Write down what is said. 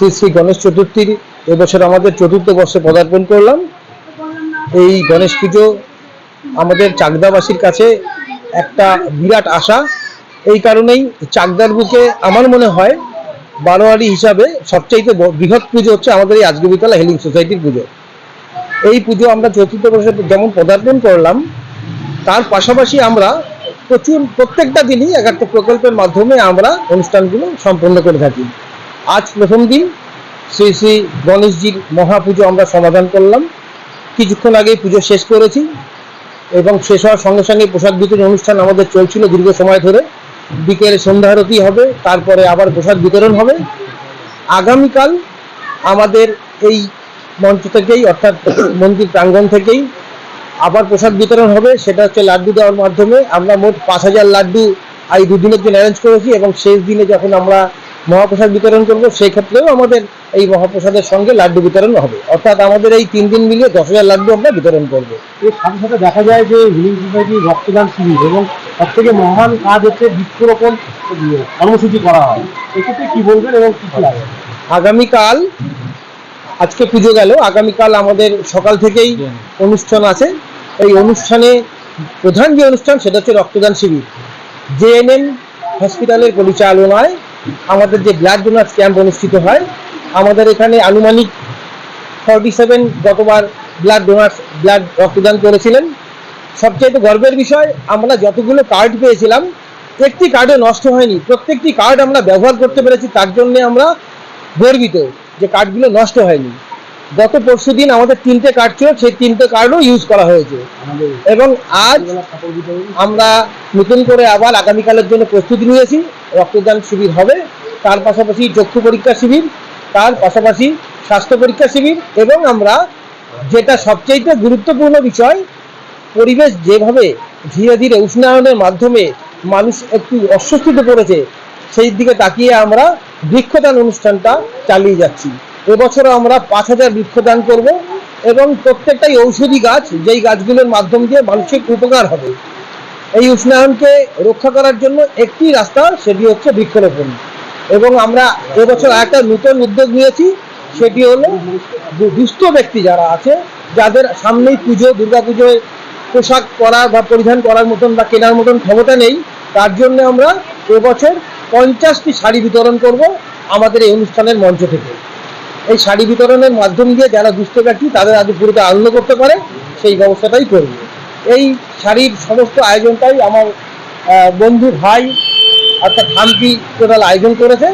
শ্রী শ্রী গণেশ চতুর্থীর এবছর আমাদের চতুর্থ বর্ষে পদার্পণ করলাম। এই গণেশ পুজো আমাদের চাকদাবাসীর কাছে একটা বিরাট আশা। এই কারণেই চাকদার বুকে আমার মনে হয় বারোয়ারি হিসাবে সবচাইতে বৃহৎ পুজো হচ্ছে আমাদের এই আজগবিতলা হেলিং সোসাইটির পুজো। এই পুজো আমরা চতুর্থ বর্ষে যেমন পদার্পণ করলাম, তার পাশাপাশি আমরা প্রচুর, প্রত্যেকটা দিনই এক একটা প্রকল্পের মাধ্যমে আমরা অনুষ্ঠানগুলো সম্পন্ন করে থাকি। আজ প্রথম দিন শ্রী শ্রী গণেশজির মহাপুজো আমরা সমাধান করলাম। কিছুক্ষণ আগে পুজো শেষ করেছি এবং শেষ হওয়ার সঙ্গে সঙ্গে প্রসাদ বিতরণ অনুষ্ঠান আমাদের চলছিল দীর্ঘ সময় ধরে। বিকেলে সন্ধ্যা আরতি হবে, তারপরে আবার প্রসাদ বিতরণ হবে। আগামীকাল আমাদের এই মঞ্চ থেকেই, অর্থাৎ মন্দির প্রাঙ্গণ থেকেই আবার প্রসাদ বিতরণ হবে। সেটা হচ্ছে লাড্ডু দেওয়ার মাধ্যমে। আমরা মোট পাঁচ হাজার লাড্ডু এই দুদিনের জন্য অ্যারেঞ্জ করেছি এবং শেষ দিনে যখন আমরা মহাপ্রসাদ বিতরণ করব সেই ক্ষেত্রেও আমাদের এই মহাপ্রসাদের সঙ্গে লাড্ডু বিতরণ হবে। অর্থাৎ আমাদের এই তিন দিন মিলিয়ে দশ হাজার লাড্ডু আমরা বিতরণ করব। এর সাথে সাথে দেখা যায় যে হিলিং সোসাইটি রক্তদান শিবির এবং সব থেকে মহান কাজ হচ্ছে বৃক্ষরোপণ কর্মসূচি করা হয়। এক্ষেত্রে কি বলবেন এবং কি কি লাগে? আগামীকাল আজকে পুজো গেল আগামীকাল আমাদের সকাল থেকেই অনুষ্ঠান আছে। এই অনুষ্ঠানে প্রধান যে অনুষ্ঠান সেটা হচ্ছে রক্তদান শিবির। জেএনএম হসপিটালের পরিচালনায় আমাদের যে ব্লাড ডোনার্স ক্যাম্প অনুষ্ঠিত হয়, আমাদের এখানে আনুমানিক ফর্টি সেভেন গতবার ব্লাড ডোনার্স ব্লাড রক্তদান করেছিলেন। সবচেয়ে গর্বের বিষয়, আমরা যতগুলো কার্ড পেয়েছিলাম, একটি কার্ডও নষ্ট হয়নি। প্রত্যেকটি কার্ড আমরা ব্যবহার করতে পেরেছি, তার জন্য আমরা গর্বিত যে কার্ডগুলো নষ্ট হয়নি। গত পরশু দিন আমাদের তিনটে কার্ড ছিল, সেই তিনটে কার্ডও ইউজ করা হয়েছে। এবং আজ আমরা নতুন করে আবার আগামীকালের জন্য প্রস্তুতি নিয়েছি, রক্তদান শিবির হবে, তার পাশাপাশি চক্ষু পরীক্ষা শিবির, তার পাশাপাশি স্বাস্থ্য পরীক্ষা শিবির, এবং আমরা যেটা সবচেয়ে গুরুত্বপূর্ণ বিষয়, পরিবেশ যেভাবে ধীরে ধীরে উষ্ণায়নের মাধ্যমে মানুষ একটু অস্বস্তিতে পড়েছে, সেই দিকে তাকিয়ে আমরা বৃক্ষদান অনুষ্ঠানটা চালিয়ে যাচ্ছি। এবছরও আমরা পাঁচ হাজার বৃক্ষদান করব এবং প্রত্যেকটাই ঔষধি গাছ, যেই গাছগুলোর মাধ্যম দিয়ে মানুষের উপকার হবে। এই উষ্ণায়নকে রক্ষা করার জন্য একটি রাস্তা, সেটি হচ্ছে বৃক্ষরোপণ। এবং আমরা এবছর একটা নতুন উদ্যোগ নিয়েছি, সেটি হলো দুস্থ ব্যক্তি যারা আছে, যাদের সামনেই পুজো দুর্গা পুজোয় পোশাক পরা বা পরিধান করার মতন বা কেনার মতন ক্ষমতা নেই, তার জন্য আমরা এবছর পঞ্চাশটি শাড়ি বিতরণ করব আমাদের এই অনুষ্ঠানের মঞ্চ থেকে। এই শাড়ি বিতরণের মাধ্যম দিয়ে যারা দুস্থ ব্যক্তি, তাদের আজ পুরোটা আনন্দ করতে পারে, সেই ব্যবস্থাটাই করবে। এই শাড়ির সমস্ত আয়োজনটাই আমার বন্ধু ভাই অর্থাৎ হাম্পি টোটাল আয়োজন করেছে।